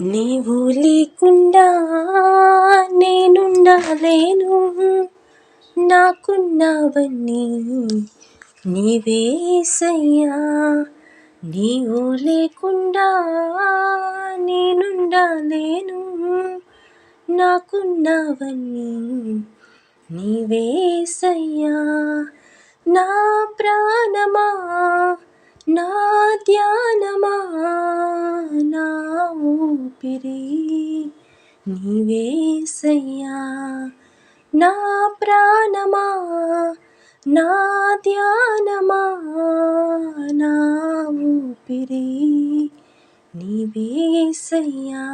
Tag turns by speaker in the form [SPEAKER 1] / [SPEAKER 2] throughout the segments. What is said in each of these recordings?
[SPEAKER 1] నీవు లేకుండా నేనుండలేను. నాకున్నావన్నీ నీవేసయ్యా నీవు లేకుండా నేనుండలేను. నాకున్నావన్నీ నీవేసయ్యా నా ప్రాణమా? నా ధ్యానమా? ఊపిరి నీవేసయ్యా నా ప్రాణమా నా ధ్యానమా నా ఊపిరి నీవేసయ్యా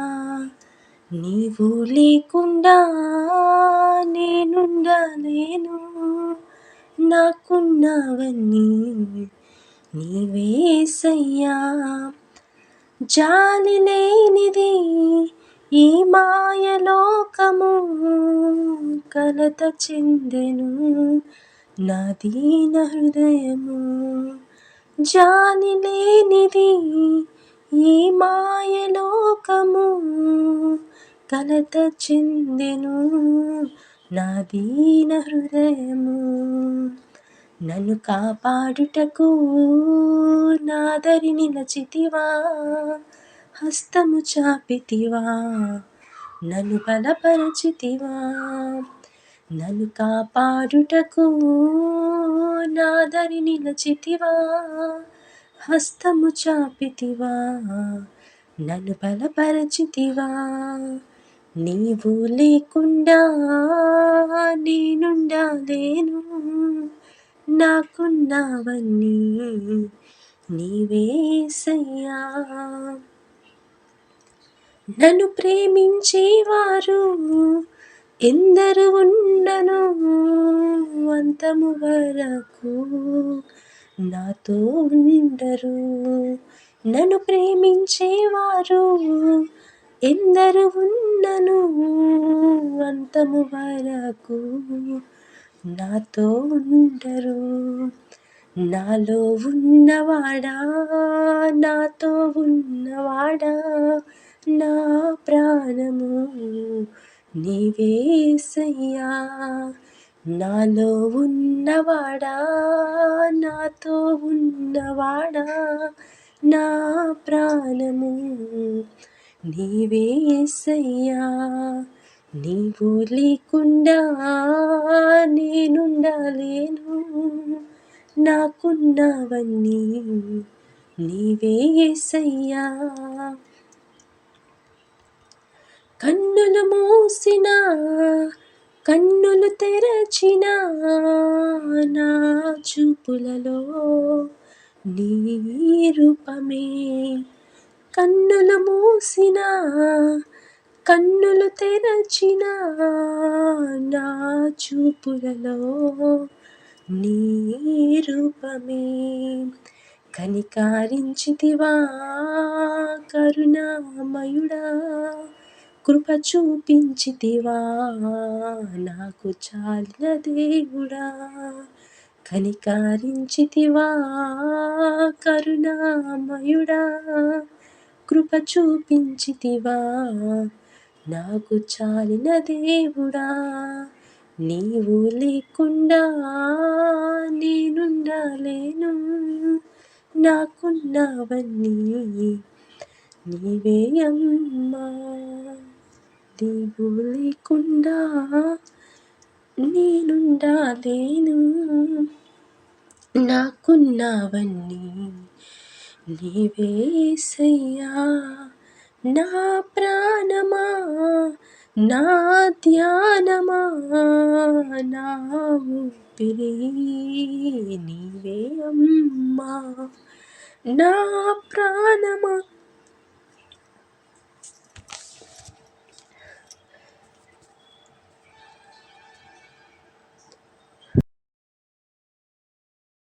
[SPEAKER 1] నీవు లేకుండా నేనుండలేను నాకున్నావన్నీ నీవేసయ్యా జాలి లేనిది ఈ మాయలోకము కలత చెందెను. నా హృదయము. జాలి లేనిది ఈ మాయలోకము కలత చెందెను. నా హృదయము. నన్ను కాపాడుటకు నాదరి నిలచితివా హస్తము చాపితివా? నన్ను బలపరచితివా? నన్ను కాపాడుటకు నాదరి నిలచితివా హస్తము చాపితివా? నన్ను బలపరచితివా? నీవు లేకుండా నేనుండలేను. నాకున్నావన్నీ నీవేసయ్యా నన్ను ప్రేమించేవారు ఎందరు ఉండను అంతము వరకు నాతో ఉండరు. నన్ను ప్రేమించేవారు ఎందరు ఉన్నను అంతము వరకు నాతో ఉండరు. నాలో ఉన్నవాడా? నాతో ఉన్నవాడా? నా ప్రాణము నీవేసయ్యా నాలో ఉన్నవాడా? నాతో ఉన్నవాడా? నా ప్రాణము నీవేసయ్యా నీవు లేకుండా నేనుండలేను. నాకున్నవన్నీ నీవేసయ్యా కన్నులు మూసిన కన్నులు తెరచిన నా చూపులలో నీ రూపమే. కన్నులు మూసినా కన్నులు తెరచిన నా చూపులలో నీ రూపమే. కనికారించితివా కరుణామయుడా కృప చూపించితివా నాకు చాలిన దేవుడా. కనికారించితివా కరుణామయుడా కృప చూపించితివా నాకు చాలిన దేవుడా నీవు లేకుండా నేనుండలేను నాకున్నావన్నీ నీవే అమ్మా. నీవు లేకుండా నేనుండలేను నీవే సయ్యా నా ప్రాణమా నా ధ్యానమా నా ఊపిరి నీవే అమ్మా. నా ప్రాణమా